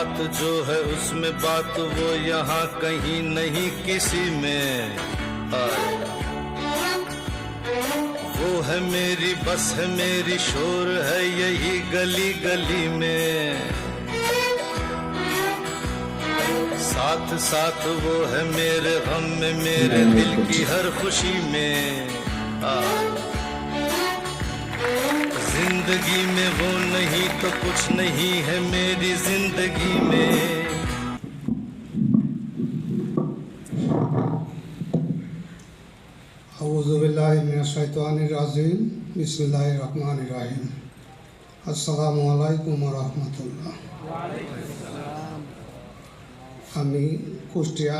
बात जो है उसमें बात, वो यहाँ कहीं नहीं किसी में। वो है मेरी, बस है मेरी, शोर है यही गली गली में। साथ साथ वो है मेरे गम में, मेरे दिल की हर खुशी में। आ जिंदगी में वो नहीं तो कुछ नहीं है मेरी जिंदगी में আউজুবিল্লাহিমিনাশাইতানির বিসমিল্লাহির রহমানির রহিম আসসালামু আলাইকুম রহমতুল্লাহ আমি কুষ্টিয়া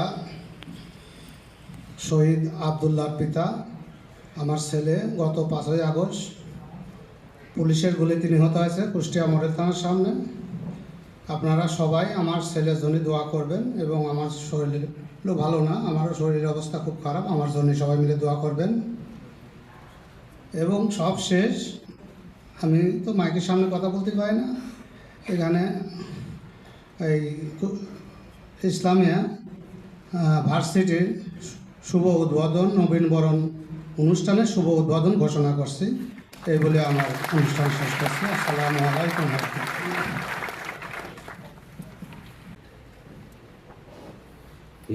শহীদ আবদুল্লাহ পিতা আমার ছেলে গত পাঁচই আগস্ট পুলিশের গুলিতে নিহত হয়েছে, কুষ্টিয়া মডেল থানার সামনে। আপনারা সবাই আমার ছেলের জন্য দোয়া করবেন এবং আমার শরীর ভালো না, আমারও শরীরের অবস্থা খুব খারাপ, আমার জন্য সবাই মিলে দোয়া করবেন। এবং সব শেষ। আমি তো মাইকের সামনে কথা বলতে পারি না। এখানে এই ইসলামিয়া ভার্সিটির শুভ উদ্বোধন নবীনবরণ অনুষ্ঠানে শুভ উদ্বোধন ঘোষণা করছি। এই বলে আমার অনুষ্ঠান শেষ করছি। আসসালামু আলাইকুম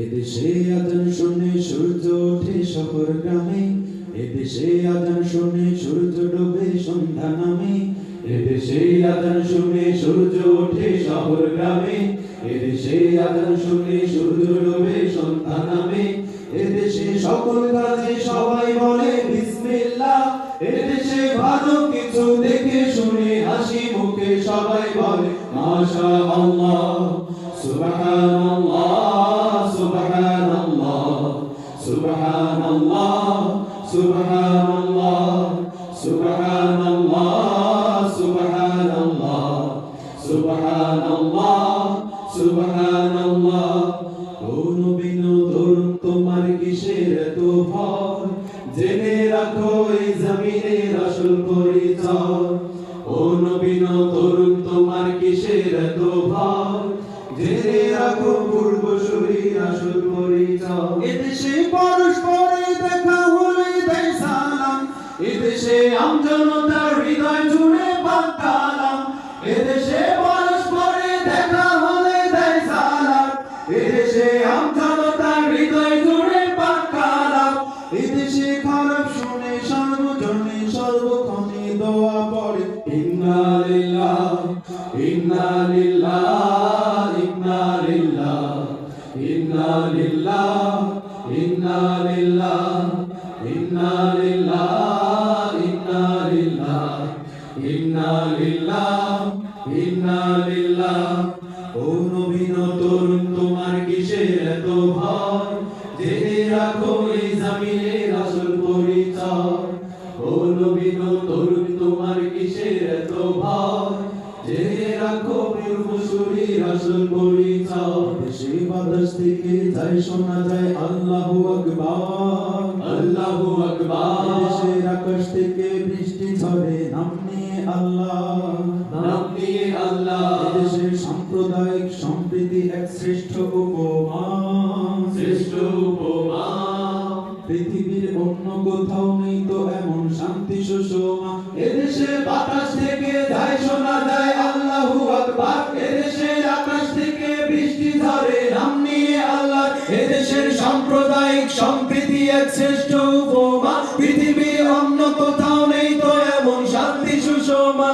এদেশে আজান শুনে সূর্য ওঠে গ্রামে, এদেশে আজান শুনে সূর্য সন্ধ্যা নামে, এদেশে আজান শুনে সূর্য ওঠে শহর গ্রামে, এদেশে আজান শুনে সূর্য ডোবে সন্ধ্যা নামে, এদেশে সকল কাজে সবাই বলে ভালো কিছু দেখে শুনে হাসি মুখে সবাই বলে মাশা আল্লাহ সুবহানাল্লাহ সুবহানাল্লাহ সুবহানাল্লাহ সুবহানাল্লাহ সুবহানাল্লাহ সুবহানাল্লাহ সুবহানাল্লাহ সুবহানাল্লাহ। কোন বিনু তরুণ তোমার কিসের এত ভয় জেনে রাখো, এই জমিনের আসল পরিচয়। ও নবীন তরুণ, তোমার কিসের জেনে রাখো, পূর্ব পরিচয়। এদেশে পরস্পরে দেখা হলে সালাম। এদেশে আমজনতার হৃদয় জুড়ে বাক্কালাম এদেশে এদেশে খারাপ শুনে সর্বজনে সর্বক্ষণে দোয়া পড়ে। ইন্না লিল্লাহ ইন্না লিল্লাহ ইন্না লিল্লাহ ইন্না লিল্লাহ ইন্না লিল্লাহ ইন্না লিল্লাহ ইন্না লিল্লাহ ইন্না লিল্লাহ ইন্না লিল্লাহ। ও নবীন তরুণ পূর্ব শরীর আসল পরিচয় দেশে বাতাস থেকে যাই শোনা যায় আল্লাহ আকবার। আল্লাহ আকবার। দেশের আকাশ থেকে বৃষ্টি ঝরে নাম নিয়ে আল্লাহ। নাম নিয়ে আল্লাহ। দেশের সাম্প্রদায়িক সম্প্রীতি এক শ্রেষ্ঠ উপমা। শ্রেষ্ঠ উপমা। অন্য কোথাও নেই তো এমন শান্তি সুষমা। এদেশে বাতাস থেকে যায় শোনা যায়, আল্লাহু এদেশে আকাশ থেকে বৃষ্টি ঝরে, নাম নিয়ে আল্লাহ এদেশের সাম্প্রদায়িক সম্প্রীতি এক শ্রেষ্ঠ উপমা। অন্য কোথাও নেই তো এমন শান্তি সুষমা।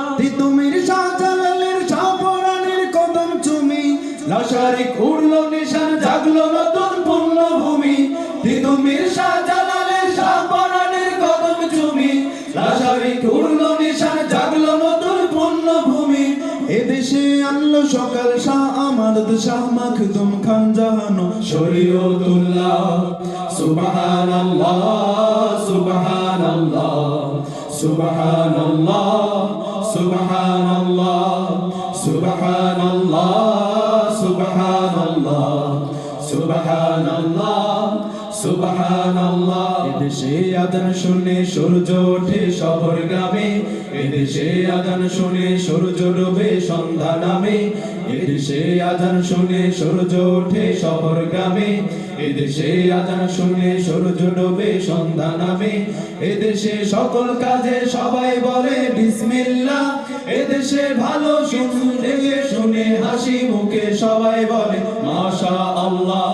কদম চুমি। নিশান জাগলো নতুন পুণ্যভূমি তিতুমির শাহজালালের সকাল শাহ আমার শাহ মাখদুম খান জাহানো শরীয়তুল্লাহ। সুবহানাল্লাহ সুবহানাল্লাহ সুবহানাল্লাহ সুবহানাল্লাহ সুবহানাল্লাহ সুবহানাল্লাহ সুবহানাল্লাহ। সুবহানাল্লাহ। এদেশে আজান শুনে সূর্য ওঠে শহর গ্রামে। এদেশে আজান শুনে সূর্য ডোবে সন্ধ্যা নামে। এদেশে আজান শুনে সূর্য ওঠে শহর গ্রামে। এদেশে আজান শুনে সূর্য ডোবে সন্ধ্যা নামে। এদেশে সকল কাজে সবাই বলে বিসমিল্লাহ। এদেশে ভালো শুনে শুনে হাসি মুখে সবাই বলে মাশা আল্লাহ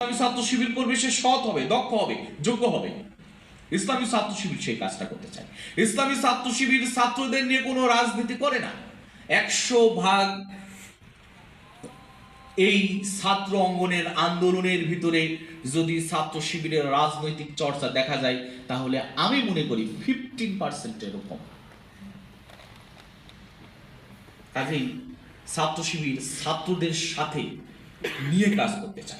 ইসলামী ছাত্র শিবির করবে সে সৎ হবে, দক্ষ হবে, যোগ্য হবে। ইসলামী ছাত্র শিবির সেই কাজটা করতে চায়। ইসলামী ছাত্র শিবির ছাত্রদের নিয়ে কোনো রাজনীতি করে না। একশো ভাগ এই ছাত্র অঙ্গনের আন্দোলনের ভিতরে যদি ছাত্র শিবিরের রাজনৈতিক চর্চা দেখা যায়, তাহলে আমি মনে করি ফিফটিন পার্সেন্ট এরকম কাজেই ছাত্র শিবির ছাত্রদের সাথে নিয়ে কাজ করতে চায়।